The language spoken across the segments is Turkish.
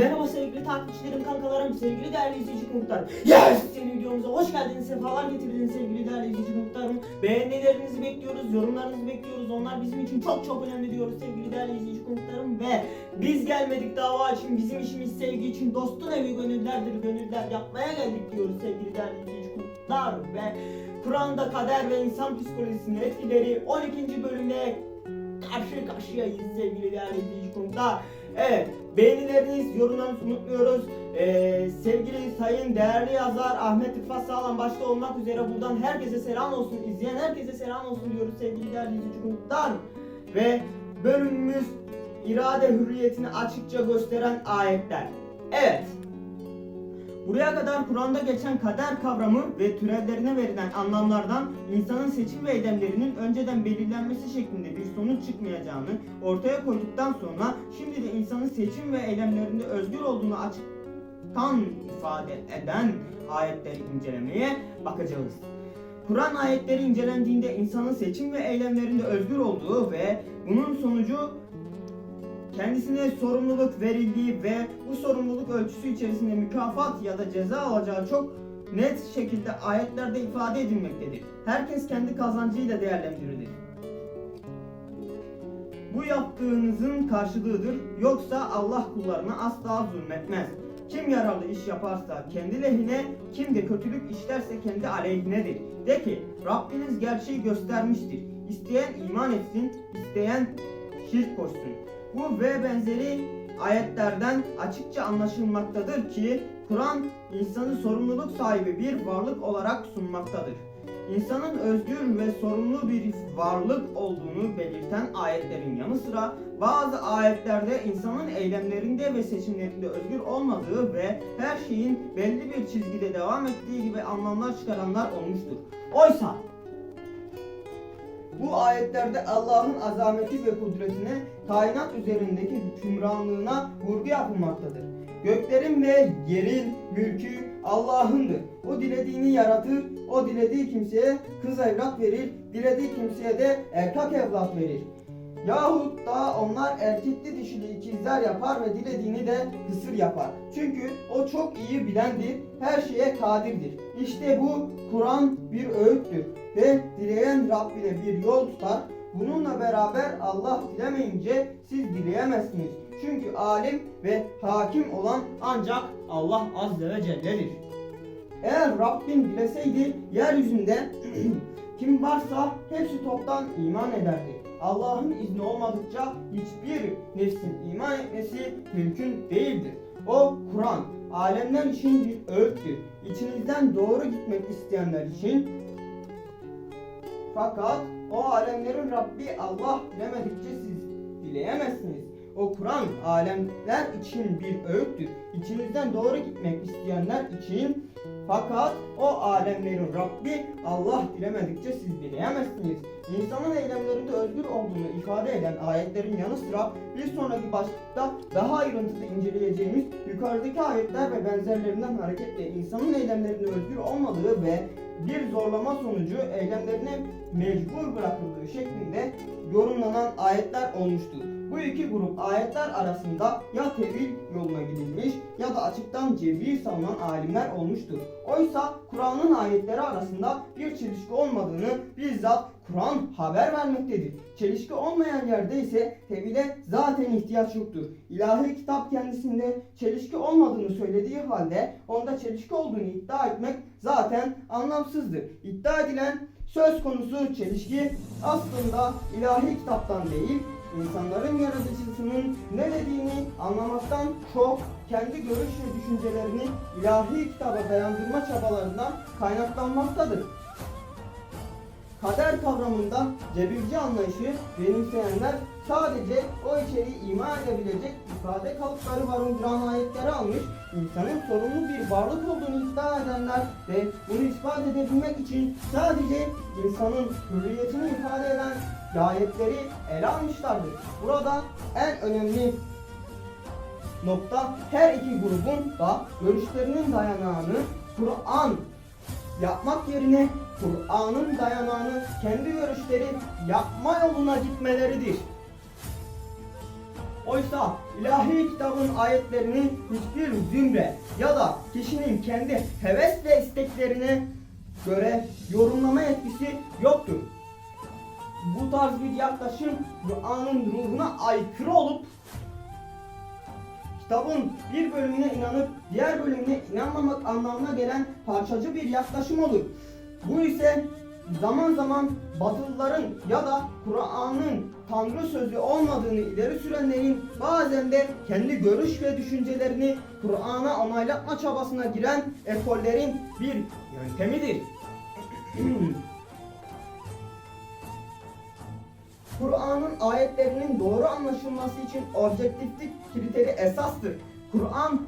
Merhaba sevgili takipçilerim, kankalarım, sevgili değerli izleyici konuklarım. Yes! Senin videomuza hoş geldiniz, sefalar getirdiniz sevgili değerli izleyici konuklarım. Beğenilerinizi bekliyoruz, yorumlarınızı bekliyoruz. Onlar bizim için çok çok önemli diyoruz sevgili değerli izleyici konuklarım. Ve biz gelmedik dava için, bizim işimiz sevgi için, dostun evi gönüllerdir, gönüller yapmaya geldik diyoruz sevgili değerli izleyici konuklar. Ve Kur'an'da kader ve insan psikolojisinin etkileri 12. bölümde karşı karşıyayız sevgili değerli izleyici konuklar. Evet, beğenileriniz, yorumlarınızı unutmuyoruz. Ee, sevgili sayın değerli yazar Ahmet Rıfat Sağlam başta olmak üzere buradan herkese selam olsun. izleyen herkese selam olsun diyoruz sevgili değerli izleyici konuklar. Ve bölümümüz irade hürriyetini açıkça gösteren ayetler. Evet. Buraya kadar Kur'an'da geçen kader kavramı ve türevlerine verilen anlamlardan insanın seçim ve eylemlerinin önceden belirlenmesi şeklinde bir sonuç çıkmayacağını ortaya koyduktan sonra şimdi de insanın seçim ve eylemlerinde özgür olduğunu açıktan ifade eden ayetleri incelemeye bakacağız. Kur'an ayetleri incelendiğinde insanın seçim ve eylemlerinde özgür olduğu ve bunun sonucu kendisine sorumluluk verildiği ve bu sorumluluk ölçüsü içerisinde mükafat ya da ceza alacağı çok net şekilde ayetlerde ifade edilmektedir. Herkes kendi kazancıyla değerlendirilir. Bu yaptığınızın karşılığıdır. Yoksa Allah kullarına asla zulmetmez. Kim yararlı iş yaparsa kendi lehine, kim de kötülük işlerse kendi aleyhinedir. De ki Rabbiniz gerçeği göstermiştir. İsteyen iman etsin, isteyen şirk koşsun. Bu ve benzeri ayetlerden açıkça anlaşılmaktadır ki Kur'an insanı sorumluluk sahibi bir varlık olarak sunmaktadır. İnsanın özgür ve sorumlu bir varlık olduğunu belirten ayetlerin yanı sıra bazı ayetlerde insanın eylemlerinde ve seçimlerinde özgür olmadığı ve her şeyin belli bir çizgide devam ettiği gibi anlamlar çıkaranlar olmuştur. Oysa bu ayetlerde Allah'ın azameti ve kudretine, kainat üzerindeki hükümranlığına vurgu yapılmaktadır. Göklerin ve yerin mülkü Allah'ındır. O dilediğini yaratır, o dilediği kimseye kız evlat verir, dilediği kimseye de erkek evlat verir. Yahut da onlar erkekli dişili ikizler yapar ve dilediğini de kısır yapar. Çünkü o çok iyi bilendir, her şeye kadirdir. İşte bu Kur'an bir öğüttür ve dileyen Rabbine bir yol tutar. Bununla beraber Allah dilemeyince siz dileyemezsiniz. Çünkü alim ve hakim olan ancak Allah Azze ve Celle'dir. Eğer Rabbin dileseydi yeryüzünde kim varsa hepsi toptan iman ederdi. Allah'ın izni olmadıkça hiçbir nefsin iman etmesi mümkün değildir. O Kur'an alemler için bir öğüttür. İçinizden doğru gitmek isteyenler için fakat o alemlerin Rabbi Allah dilemedikçe siz dileyemezsiniz. O Kur'an alemler için bir öğüttür. İçinizden doğru gitmek isteyenler için fakat o alemlerin Rabbi Allah dilemedikçe siz dileyemezsiniz. İnsanın eylemlerinde özgür olduğunu ifade eden ayetlerin yanı sıra bir sonraki başlıkta daha ayrıntılı inceleyeceğimiz yukarıdaki ayetler ve benzerlerinden hareketle insanın eylemlerinde özgür olmadığı ve bir zorlama sonucu eylemlerine mecbur bırakıldığı şeklinde yorumlanan ayetler olmuştur. Bu iki grup ayetler arasında ya tevil yoluna gidilmiş ya da açıktan cebri savunan alimler olmuştur. Oysa Kur'an'ın ayetleri arasında bir çelişki olmadığını bizzat Kur'an haber vermektedir. Çelişki olmayan yerde ise tevile zaten ihtiyaç yoktur. İlahi kitap kendisinde çelişki olmadığını söylediği halde onda çelişki olduğunu iddia etmek zaten anlamsızdır. İddia edilen söz konusu çelişki aslında ilahi kitaptan değil, insanların yaratıcısının ne dediğini anlamaktan çok kendi görüş ve düşüncelerini ilahi kitaba dayandırma çabalarından kaynaklanmaktadır. Kader kavramında cebirci anlayışı benimseyenler sadece o içeriği ima edebilecek ifade kalıpları barındıran ayetleri almış, insanın sorumlu bir varlık olduğunu iddia edenler ve bunu ispat edebilmek için sadece insanın hürriyetini ifade eden ayetleri ele almışlardır. Burada en önemli nokta her iki grubun da görüşlerinin dayanağını Kur'an yapmak yerine Kur'an'ın dayanağını kendi görüşleri yapma yoluna gitmeleridir. Oysa ilahi kitabın ayetlerini hiçbir zümre ya da kişinin kendi heves ve isteklerine göre yorumlama etkisi yoktur. Bu tarz bir yaklaşım Kur'an'ın ruhuna aykırı olup kitabın bir bölümüne inanıp diğer bölümüne inanmamak anlamına gelen parçacı bir yaklaşım olur. Bu ise zaman zaman Batılıların ya da Kur'an'ın Tanrı sözü olmadığını ileri sürenlerin bazen de kendi görüş ve düşüncelerini Kur'an'a onaylatma çabasına giren ekollerin bir yöntemidir. Kur'an'ın ayetlerinin doğru anlaşılması için objektiflik kriteri esastır. Kur'an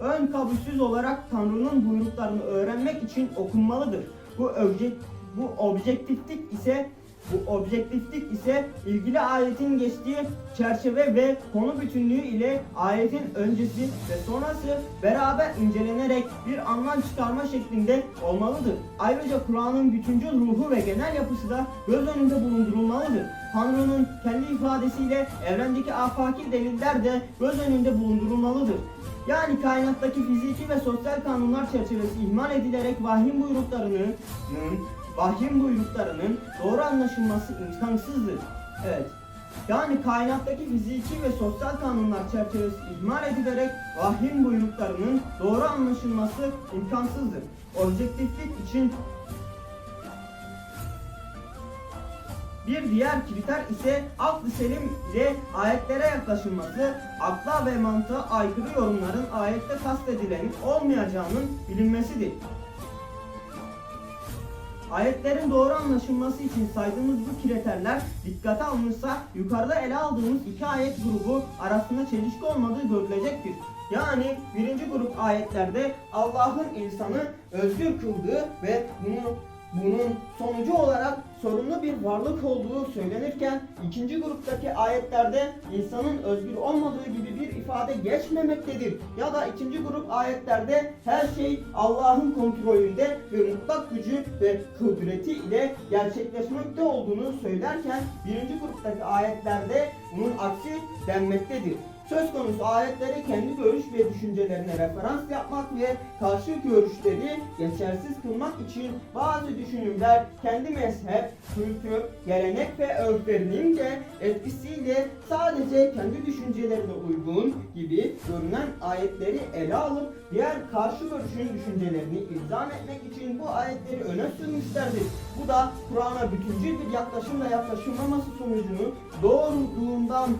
ön kabulsüz olarak Tanrı'nın buyruklarını öğrenmek için okunmalıdır. Bu objek bu objektiflik ise bu objektiflik ise ilgili ayetin geçtiği çerçeve ve konu bütünlüğü ile ayetin öncesi ve sonrası beraber incelenerek bir anlam çıkarma şeklinde olmalıdır. Ayrıca Kur'an'ın bütüncül ruhu ve genel yapısı da göz önünde bulundurulmalıdır. Tanrı'nın kendi ifadesiyle evrendeki afaki deliller de göz önünde bulundurulmalıdır. Yani kainattaki fiziki ve sosyal kanunlar çerçevesi ihmal edilerek vahyin buyruklarının vahyin buyruklarının doğru anlaşılması imkansızdır. Evet. Yani kainattaki fiziki ve sosyal kanunlar çerçevesi ihmal edilerek vahyin buyruklarının doğru anlaşılması imkansızdır. Objektiflik için Bir diğer kriter ise aklı selim ile ayetlere yaklaşılması, akla ve mantığa aykırı yorumların ayette kastedilenin olmayacağının bilinmesidir. Ayetlerin doğru anlaşılması için saydığımız bu kriterler dikkate alınırsa yukarıda ele aldığımız iki ayet grubu arasında çelişki olmadığı görülecektir. Yani birinci grup ayetlerde Allah'ın insanı özgür kıldığı ve bunu bunun sonucu olarak sorunlu bir varlık olduğu söylenirken ikinci gruptaki ayetlerde insanın özgür olmadığı gibi bir ifade geçmemektedir. Ya da ikinci grup ayetlerde her şey Allah'ın kontrolünde ve mutlak gücü ve kudreti ile gerçekleşmekte olduğunu söylerken birinci gruptaki ayetlerde bunun aksi denmektedir. Söz konusu ayetleri kendi görüş ve düşüncelerine referans yapmak ve karşı görüşleri geçersiz kılmak için bazı düşünürler kendi mezhep, kültür, gelenek ve örflerinin de etkisiyle sadece kendi düşüncelerine uygun gibi görünen ayetleri ele alıp diğer karşı görüşün düşüncelerini ilzam etmek için bu ayetleri öne sürmüşlerdir. Bu da Kur'an'a bütüncül bir yaklaşımla yaklaşılmaması sonucunu doğruluğundan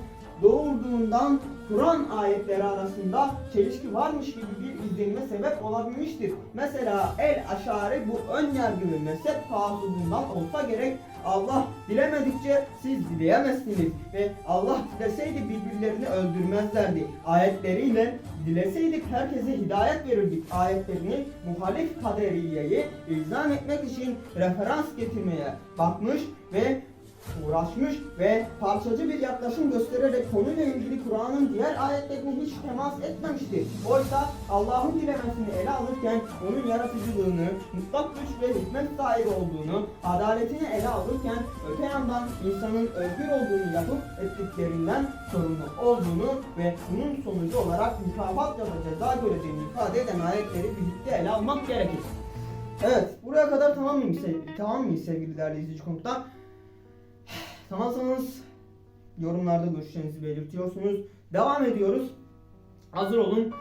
doğurduğundan Kur'an ayetleri arasında çelişki varmış gibi bir izlenime sebep olabilmiştir. Mesela El Aşari bu ön yargı ve mezhep taasubundan olsa gerek Allah dilemedikçe siz dileyemezsiniz ve Allah dileseydi birbirlerini öldürmezlerdi. Ayetleriyle dileseydik herkese hidayet verirdik. Ayetlerini muhalif kaderiyeyi ilzam etmek için referans getirmeye bakmış ve uğraşmış ve parçacı bir yaklaşım göstererek konuyla ilgili Kur'an'ın diğer ayetlerine hiç temas etmemiştir. Oysa Allah'ın dilemesini ele alırken onun yaratıcılığını, mutlak güç ve hikmet sahibi olduğunu, adaletini ele alırken öte yandan insanın özgür olduğunu yapıp ettiklerinden sorumlu olduğunu ve bunun sonucu olarak mükafat ya da ceza göreceğini ifade eden ayetleri birlikte ele almak gerekir. Evet, buraya kadar tamam mıyız, sevgili, tamam mıyız sevgili değerli izleyici konuklar? Tamamsanız yorumlarda görüşlerinizi belirtiyorsunuz. Devam ediyoruz. Hazır olun.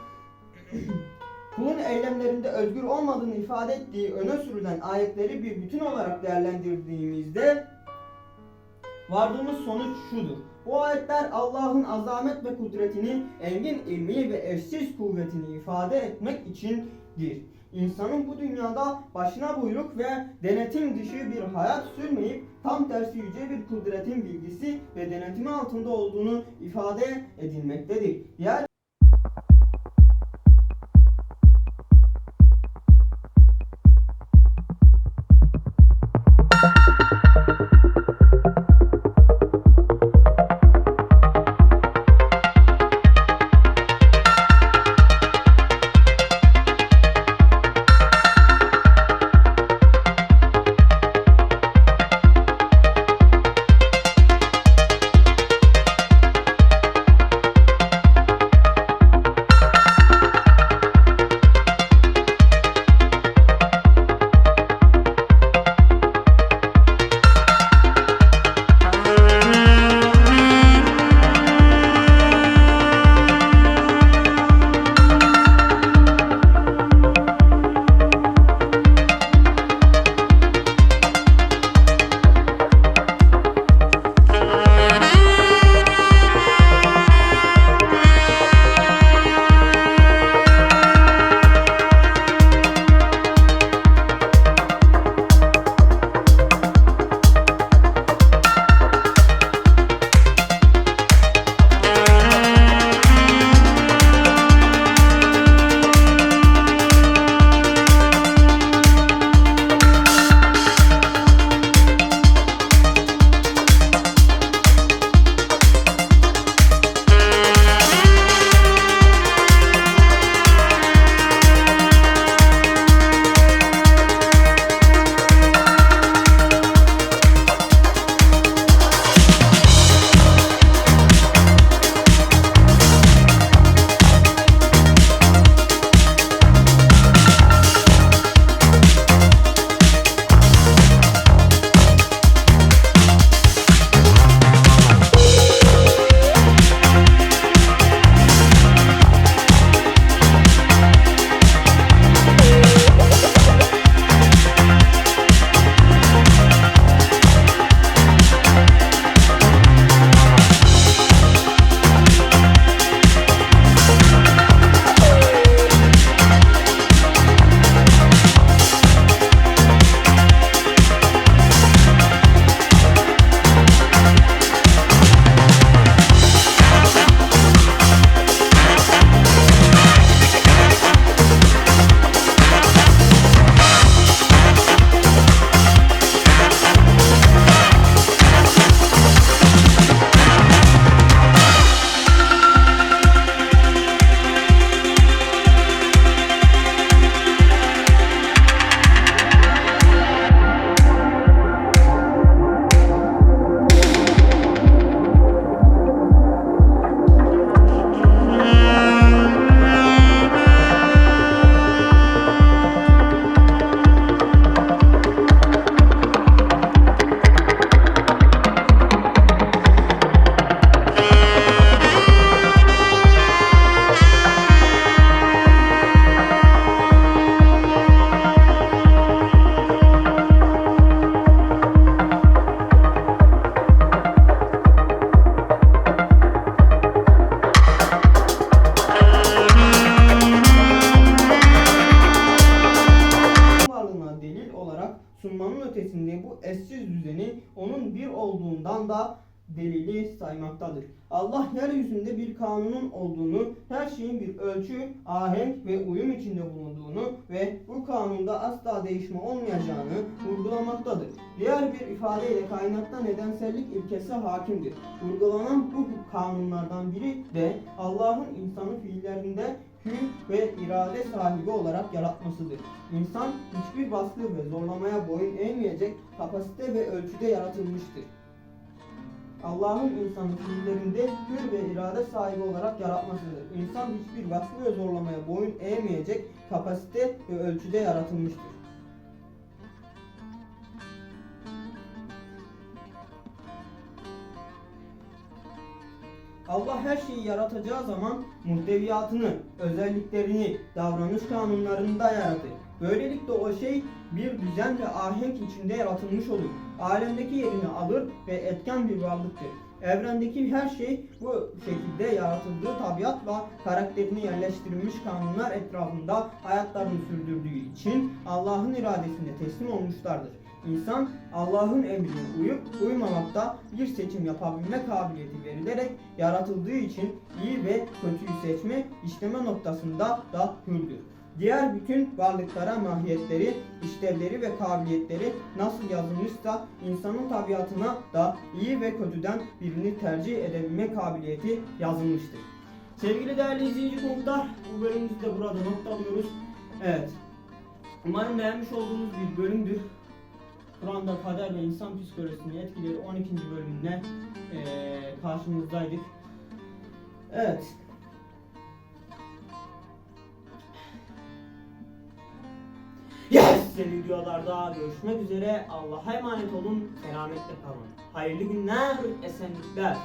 Kulun eylemlerinde özgür olmadığını ifade ettiği öne sürülen ayetleri bir bütün olarak değerlendirdiğimizde vardığımız sonuç şudur. Bu ayetler Allah'ın azamet ve kudretini, engin ilmi ve eşsiz kuvvetini ifade etmek içindir. İnsanın bu dünyada başına buyruk ve denetim dışı bir hayat sürmeyip tam tersi yüce bir kudretin bilgisi ve denetimi altında olduğunu ifade edilmektedir. Diğer saymaktadır. Allah yeryüzünde bir kanunun olduğunu, her şeyin bir ölçü, ahenk ve uyum içinde bulunduğunu ve bu kanunda asla değişme olmayacağını vurgulamaktadır. Diğer bir ifadeyle kainatta nedensellik ilkesi hakimdir. Vurgulanan bu kanunlardan biri de Allah'ın insanı fiillerinde hür ve irade sahibi olarak yaratmasıdır. İnsan hiçbir baskı ve zorlamaya boyun eğmeyecek kapasite ve ölçüde yaratılmıştır. Allah'ın insanı fiillerinde hür ve irade sahibi olarak yaratmasıdır. İnsan hiçbir baskı ve zorlamaya boyun eğmeyecek kapasite ve ölçüde yaratılmıştır. Allah her şeyi yaratacağı zaman muhteviyatını, özelliklerini, davranış kanunlarını da yaratır. Böylelikle o şey bir düzen ve ahenk içinde yaratılmış olur. Alemdeki yerini alır ve etken bir varlıktır. Evrendeki her şey bu şekilde yaratıldığı tabiatla karakterini yerleştirilmiş kanunlar etrafında hayatlarını sürdürdüğü için Allah'ın iradesine teslim olmuşlardır. İnsan Allah'ın emrine uyup uymamakta bir seçim yapabilme kabiliyeti verilerek yaratıldığı için iyi ve kötüyü seçme, işleme noktasında da hürdür. Diğer bütün varlıklara mahiyetleri, işlevleri ve kabiliyetleri nasıl yazılmışsa insanın tabiatına da iyi ve kötüden birini tercih edebilme kabiliyeti yazılmıştır. Sevgili değerli izleyici konuklar, bu bölümümüzü de burada noktalıyoruz. Evet. Umarım beğenmiş olduğunuz bir bölümdür. Kur'an'da kader ve insan psikolojisini etkileri 12. bölümüne eee karşınızdaydık. Evet. Yes! Yeni videolarda görüşmek üzere. Allah'a emanet olun. Selametle kalın. Hayırlı günler, esenlikler.